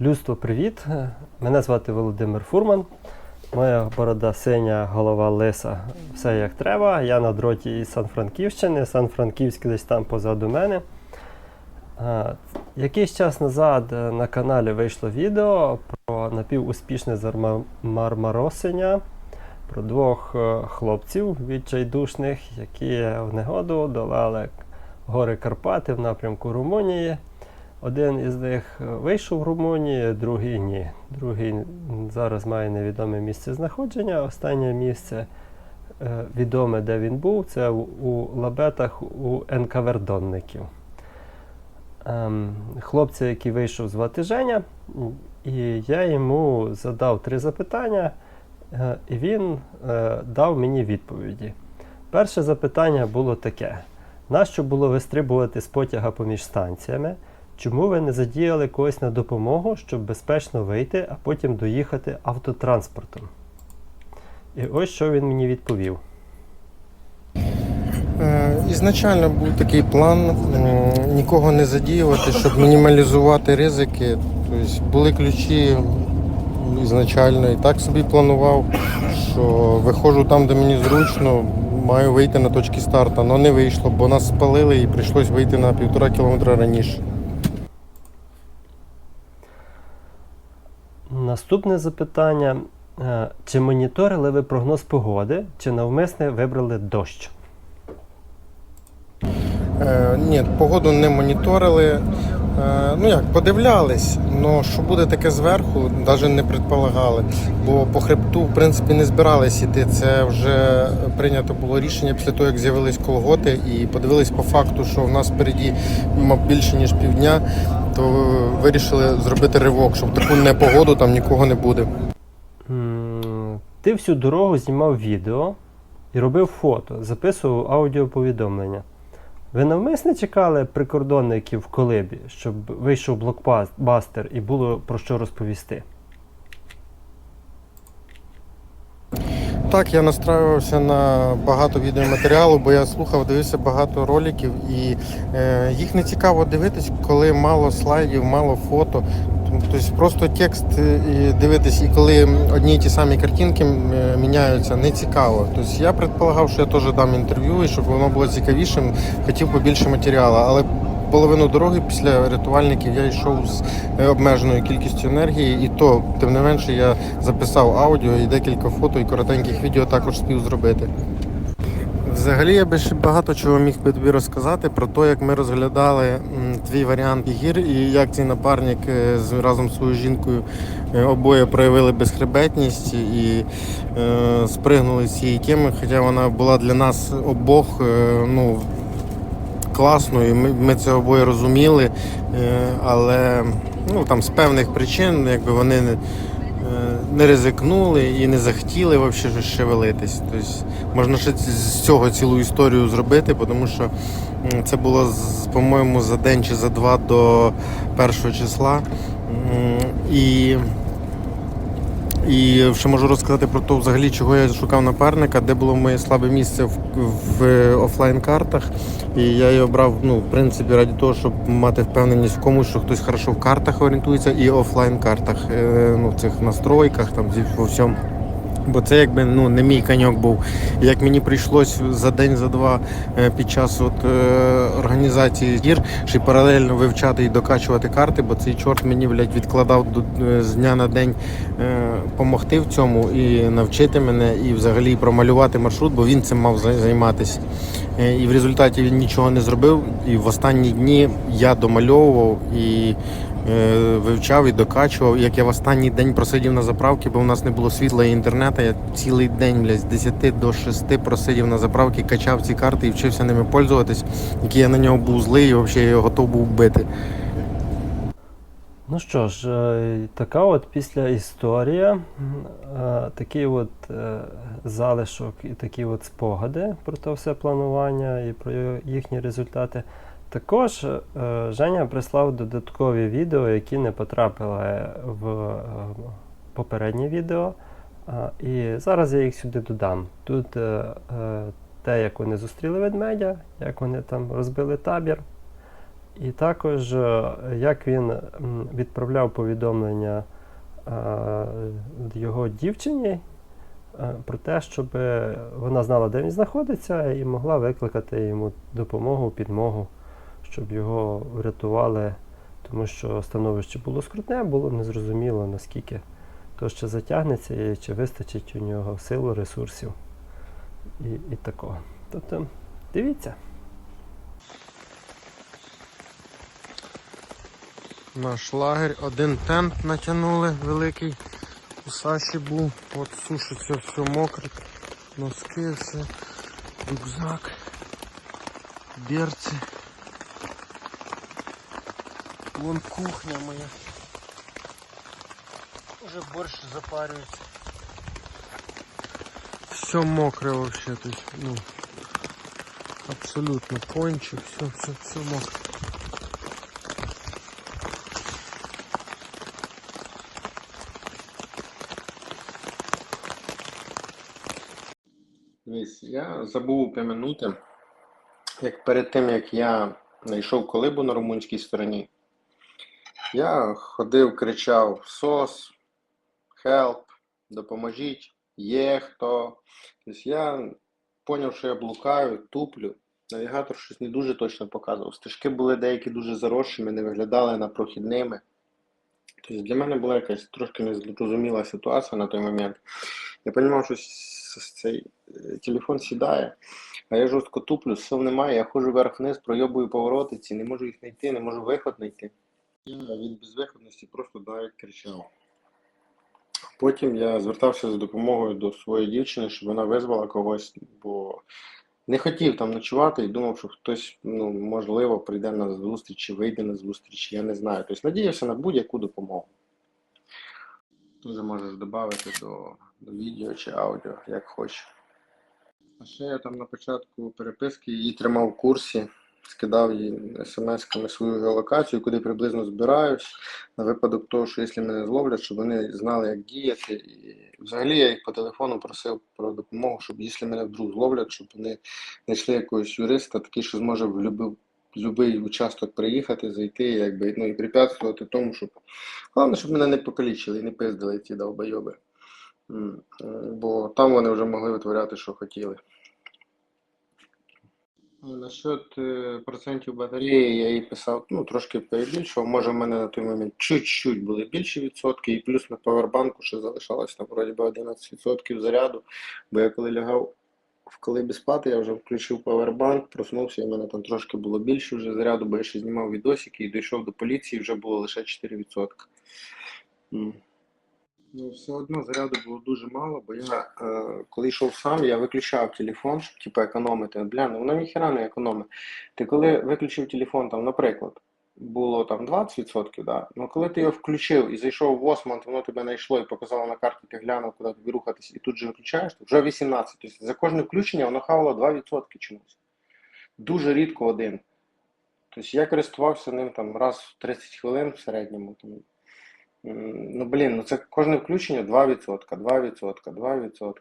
Людство, привіт! Мене звати Володимир Фурман. Моя борода синя, голова лиса, все як треба. Я на дроті із Сан-Франківщини. Сан-Франківськ десь там позаду мене. Якийсь час назад е, на каналі вийшло відео про напівуспішне зармармаросення, про двох е, хлопців відчайдушних, які в негоду долали гори Карпати в напрямку Румунії. Один із них е, вийшов в Румунії, другий ні. Другий зараз має невідоме місце знаходження. Останнє місце е, відоме, де він був, це у, лабетах у енкавердонників. Ем, хлопця, який вийшов звати Женя, і я йому задав три запитання, е, і він дав мені відповіді. Перше запитання було таке: нащо було вистрибувати з потяга поміж станціями? Чому ви не задіяли когось на допомогу, щоб безпечно вийти, а потім доїхати автотранспортом? І ось що він мені відповів. Е, Ізначально був такий план нікого не задіювати, щоб мінімалізувати ризики. Тобто були ключі ізначально і так собі планував, що виходжу там, де мені зручно, маю вийти на точки старту, але не вийшло, бо нас спалили і прийшлось вийти на півтора кілометра раніше. Наступне запитання: Е, чи моніторили ви прогноз погоди, чи навмисне вибрали дощ? Е, ні, погоду не моніторили. Е, ну як, подивлялись, але що буде таке зверху, навіть не предполагали. Бо по хребту, в принципі, не збирались іти. Це вже прийнято було рішення після того, як з'явились колготи, і подивились по факту, що в нас впереді більше ніж півдня, то вирішили зробити ривок, щоб таку непогоду там нікого не буде. Ти всю дорогу знімав відео і робив фото, записував аудіоповідомлення. Ви навмисне чекали прикордонників в колибі, щоб вийшов блокбастер і було про що розповісти? Так, я настраювався на багато відеоматеріалу, бо я слухав, дивився багато роликів, і е, їх не цікаво дивитись, коли мало слайдів, мало фото. Тобто просто текст е, і дивитись, і коли одні й ті самі картинки е, міняються, не цікаво. Тобто я предполагав, що я теж дам інтерв'ю, і щоб воно було цікавішим, хотів побільше матеріалу. Але половину дороги після рятувальників я йшов з е, обмеженою кількістю енергії, і то, тим не менше, я записав аудіо і декілька фото і коротеньких відео також спів зробити. Взагалі я би ще багато чого міг би тобі розказати про те, як ми розглядали твій варіант гір і як цей напарник е, разом з своєю жінкою е, обоє проявили безхребетність і е, спригнули з цієї теми, хоча вона була для нас обох ну, класною. Ми, ми це обоє розуміли, але ну, там, з певних причин якби вони не, е, ризикнули і не захотіли взагалі шевелитись. Тобто, можна ще з цього цілу історію зробити, тому що це було, по-моєму, за день чи за два до першого числа. І і ще можу розказати про те, взагалі, чого я шукав напарника, де було моє слабе місце в, в офлайн-картах. І я її обрав, ну, в принципі, раді того, щоб мати впевненість в комусь, що хтось хорошо в картах орієнтується, і офлайн-картах, е, ну, в цих настройках, там, во всьому. Бо це якби ну не мій коньок був. Як мені прийшлось за день, за два е, під час от, е, організації гір ще паралельно вивчати і докачувати карти, бо цей чорт мені блядь, відкладав до, е, з дня на день е, помогти в цьому і навчити мене, і взагалі промалювати маршрут, бо він цим мав займатися. І в результаті він нічого не зробив. І в останні дні я домальовував і вивчав і докачував. Як я в останній день просидів на заправці, бо в нас не було світла і інтернету. Я цілий день блядь, з 10 до 6 просидів на заправці, качав ці карти і вчився ними пользуватись, які я на нього був злий і взагалі його готов був бити. Ну що ж, е, така от після історія, е, такий от е, залишок і такі от спогади про те все планування і про їхні результати. Також е, Женя прислав додаткові відео, які не потрапили в е, попереднє відео. І зараз я їх сюди додам. Тут е, е, те, як вони зустріли ведмедя, як вони там розбили табір. І також, е, як він відправляв повідомлення е, його дівчині е, про те, щоб вона знала, де він знаходиться, і могла викликати йому допомогу, підмогу, щоб його врятували, тому що становище було скрутне, було незрозуміло, наскільки то ще затягнеться і чи вистачить у нього сил, ресурсів і, і такого. Тобто, дивіться. Наш лагерь, один тент натягнули великий. У Саші був, от сушиться все мокре, носки, все, рюкзак, берці. Вон кухня моя. Уже борщ запарюється. Все мокре вообще, то есть, ну, абсолютно пончик, все, все, все мокре. Дивись, я забув упомянути, як перед тим, як я знайшов колибу на румунській стороні, я ходив, кричав СОС, help, допоможіть, є хто. Тобто я зрозумів, що я блукаю, туплю. Навігатор щось не дуже точно показував. Стежки були деякі дуже заросшими, не виглядали на прохідними. Тобто для мене була якась трошки незрозуміла ситуація на той момент. Я розумів, що цей е, телефон сідає, а я жорстко туплю, сил немає, я ходжу вверх-вниз, пройобую повороти ці, не можу їх знайти, не можу виход знайти. Я від безвиходності просто навіть кричав. Потім я звертався за допомогою до своєї дівчини, щоб вона визвала когось, бо не хотів там ночувати і думав, що хтось, ну, можливо, прийде на зустріч чи вийде на зустріч, я не знаю. Тобто надіявся на будь-яку допомогу. Дуже можеш додати до, до відео чи аудіо, як хочеш. А ще я там на початку переписки її тримав в курсі, скидав їй смс-ками свою геолокацію, куди приблизно збираюсь, на випадок того, що якщо мене зловлять, щоб вони знали, як діяти. І взагалі я їх по телефону просив про допомогу, щоб якщо мене вдруг зловлять, щоб вони знайшли якогось юриста, такий, що зможе в будь-який участок приїхати, зайти, якби, ну і препятствувати тому, щоб. Головне, щоб мене не покалічили і не пиздили ці довбойоби. Е, Бо там вони вже могли витворяти, що хотіли. Насчет е, процентів батареї я їй писав, ну, трошки перебільшував. Може, в мене на той момент чуть-чуть були більші відсотки, і плюс на павербанку ще залишалось там вроді би 11% заряду. Бо я коли лягав в колибі спати, я вже включив павербанк, проснувся, і в мене там трошки було більше вже заряду, бо я ще знімав відосики і дійшов до поліції, вже було лише 4%. Ну, все одно заряду було дуже мало, бо я е, коли йшов сам, я виключав телефон, щоб типу, економити. Бля, ну воно ніхера не економить. Ти коли виключив телефон, там, наприклад, було там 20%, да? ну коли ти його включив і зайшов в Осмонт, воно тебе знайшло і показало на карті, ти глянув, куди тобі рухатись, і тут же виключаєш, то вже 18%. Тобто за кожне включення воно хавало 2% чомусь. Дуже рідко один. Тобто я користувався ним там раз в 30 хвилин в середньому. Там, Ну, блін, ну це кожне включення 2%, 2%, 2%.